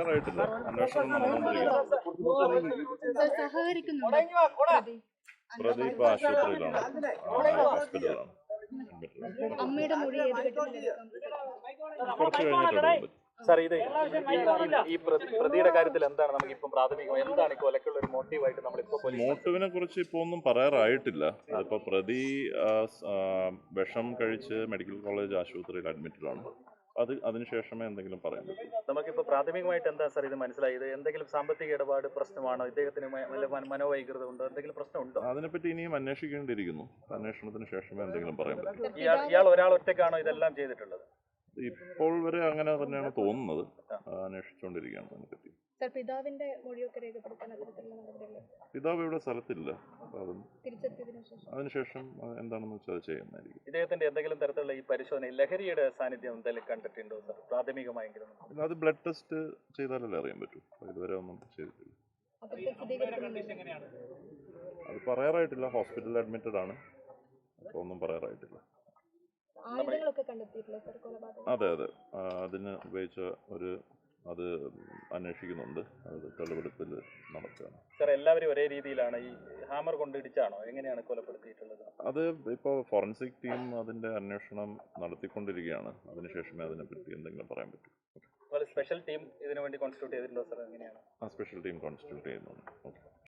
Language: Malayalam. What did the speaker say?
പറയാറായിട്ടില്ല. അന്വേഷണം നടന്നുകൊണ്ടിരിക്കുന്നു. പ്രതി? പ്രതി ആശുപത്രിയിലാണ്. ഹോസ്പിറ്റലിലാണ്. അമ്മയുടെ മൊഴി കുറച്ച് കഴിഞ്ഞിട്ടുണ്ട്. സാർ ഇത് ഈ- ഈ- ഈ പ്രതി- പ്രതിയുടെ കാര്യത്തിൽ എന്താണ് നമുക്ക് ഇപ്പം പ്രാഥമികമായി എന്താണ് കൊലക്കുള്ള ഒരു മോട്ടീവായിട്ട് പോലീസ് മോട്ടീവിനെ കുറിച്ച് ഇപ്പോൾ ഒന്നും പറയാറായിട്ടില്ല. അതിപ്പോൾ പ്രതി വിഷം കഴിച്ച് മെഡിക്കൽ കോളേജ് ആശുപത്രിയിൽ അഡ്മിറ്റഡാണ് അത് അതിനുശേഷമേ എന്തെങ്കിലും പറയാൻ നമുക്ക് പ്രാഥമികമായിട്ട് എന്താ സാർ ഇത് മനസ്സിലായത് എന്തെങ്കിലും സാമ്പത്തിക ഇടപാട് പ്രശ്നമാണോ? ഇദ്ദേഹത്തിന് മനോവൈകൃതം ഉണ്ടോ? എന്തെങ്കിലും പ്രശ്നമുണ്ടോ? അതിനെപ്പറ്റി ഇനിയും അന്വേഷിക്കേണ്ടിയിരിക്കുന്നു. അന്വേഷണത്തിന് ശേഷമേ എന്തെങ്കിലും പറയാൻ പറ്റൂ. ഇയാൾ ഇയാൾ ഒരാൾ ഒറ്റക്കാണോ ഇതെല്ലാം ചെയ്തിട്ടുള്ളത്? ഇപ്പോൾ വരെ അങ്ങനെ തന്നെയാണ് തോന്നുന്നത്. അന്വേഷിച്ചുകൊണ്ടിരിക്കുകയാണ് അതിനെപ്പറ്റി. പിതാവിന്റെ മൊഴിയൊക്കെ രേഖപ്പെടുത്താൻ അത്തരത്തിലുള്ള നടപടികൾ പിതാവ് ഇവിടെ സ്ഥലത്തില്ല. അതിനുശേഷം എന്താണെന്ന് വെച്ചാൽ ചെയ്യുന്നതായിരിക്കും. ഇദ്ദേഹത്തിന്റെ എന്തെങ്കിലും തരത്തിലുള്ള ഈ പരിശോധന ലഹരിയുടെ സാന്നിധ്യം എന്തെങ്കിലും കണ്ടിട്ടുണ്ടോ സാർ? പ്രാഥമികമായെങ്കിലും അത് ബ്ലഡ് ടെസ്റ്റ് ചെയ്താലല്ലേ അറിയാൻ പറ്റൂ. ഇതുവരെ ഒന്നും ചെയ്തിട്ടില്ല. അത് പറയാറായിട്ടില്ല. ഹോസ്പിറ്റലിൽ അഡ്മിറ്റഡ് ആണ്. അപ്പോൾ ഒന്നും പറയാറായിട്ടില്ല. അതെ അതെ. അതിന് ഉപയോഗിച്ച ഒരു അത് അന്വേഷിക്കുന്നുണ്ട്. അത് തെളിവെടുപ്പിൽ നടക്കുകയാണ്. സാർ എല്ലാവരും ഒരേ രീതിയിലാണ് ഈ ഹാമർ കൊണ്ട് ഇടിച്ചാണോ? എങ്ങനെയാണ് കൊലപ്പെടുത്തിയിട്ടുള്ളത്? അത് ഇപ്പോൾ ഫോറൻസിക് ടീം അതിന്റെ അന്വേഷണം നടത്തിക്കൊണ്ടിരിക്കുകയാണ്. അതിനുശേഷമേ അതിനെപ്പറ്റി എന്തെങ്കിലും പറയാൻ പറ്റൂ. സ്പെഷ്യൽ ടീം ഇതിനു വേണ്ടി കോൺസ്റ്റിറ്റ്യൂട്ട് ചെയ്തിട്ടുണ്ടോ സാർ? എങ്ങനെയാണ്? ആ സ്പെഷ്യൽ ടീം കോൺസ്റ്റിറ്റ്യൂട്ട് ചെയ്യുന്നുണ്ട്. ഓക്കെ.